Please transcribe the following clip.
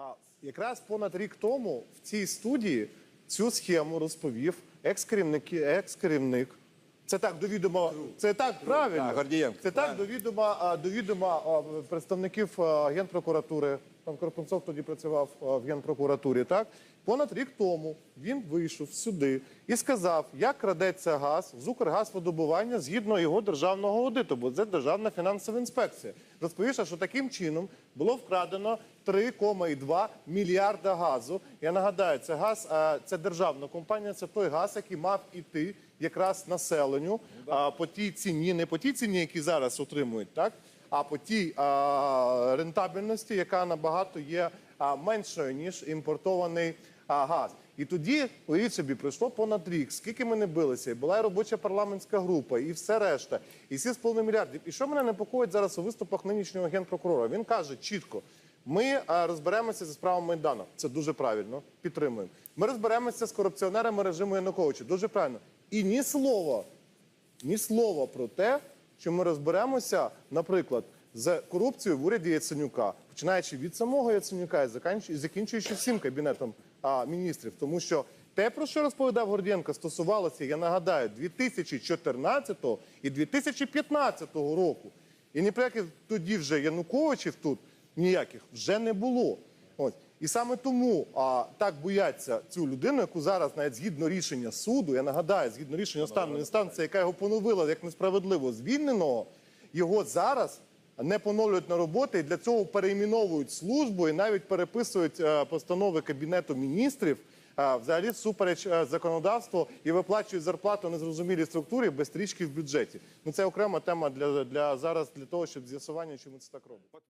А якраз понад рік тому в цій студії цю схему розповів екс-керівник, екс-керівник. Це так довідомо. Це так правильно. Гордієнко, Це так довідомо, довідомо представників генпрокуратури. Пан Карпунцов тоді працював в генпрокуратурі. Так понад рік тому він вийшов сюди і сказав, як крадеться газ з Укргазвидобування згідно його державного аудиту, бо це державна фінансова інспекція. Розповівши, що таким чином було вкрадено 3,2 мільярда газу. Я нагадаю, це газ, це державна компанія, це той газ, який мав іти якраз населенню а, по тій ціні, не по тій ціні, які зараз отримують, так а по тій а, рентабельності, яка набагато є а, меншою ніж імпортований а, газ. І тоді, уявіть собі, пройшло понад рік. Скільки ми не билися, і була і робоча парламентська група, і все решта, і 7,5 мільярдів. І що мене непокоїть зараз у виступах нинішнього генпрокурора? Він каже чітко. Ми розберемося зі справами Майдану. Це дуже правильно. Підтримуємо. Ми розберемося з корупціонерами режиму Януковича. Дуже правильно. І ні слова, ні слова про те, що ми розберемося, наприклад, з корупцією в уряді Яценюка, починаючи від самого Яценюка і закінчуючи- всім кабінетом а, міністрів, тому що те, про що розповідав Гордієнко, стосувалося, я нагадаю, 2014 і 2015 року. І ні про яких тоді вже Януковичів тут ніяких вже не було. Ось. І саме тому а, так бояться цю людину, яку зараз навіть згідно рішення суду, я нагадаю, згідно рішення останньої інстанції, яка його поновила як несправедливо звільненого, його зараз не поновлюють на роботи і для цього перейменовують службу і навіть переписують е, постанови Кабінету міністрів. е, Взагалі всупереч е, законодавству і виплачують зарплату незрозумілій структурі без стрічки в бюджеті. Ну це окрема тема для, для зараз для того, щоб з'ясування, чому це так робить.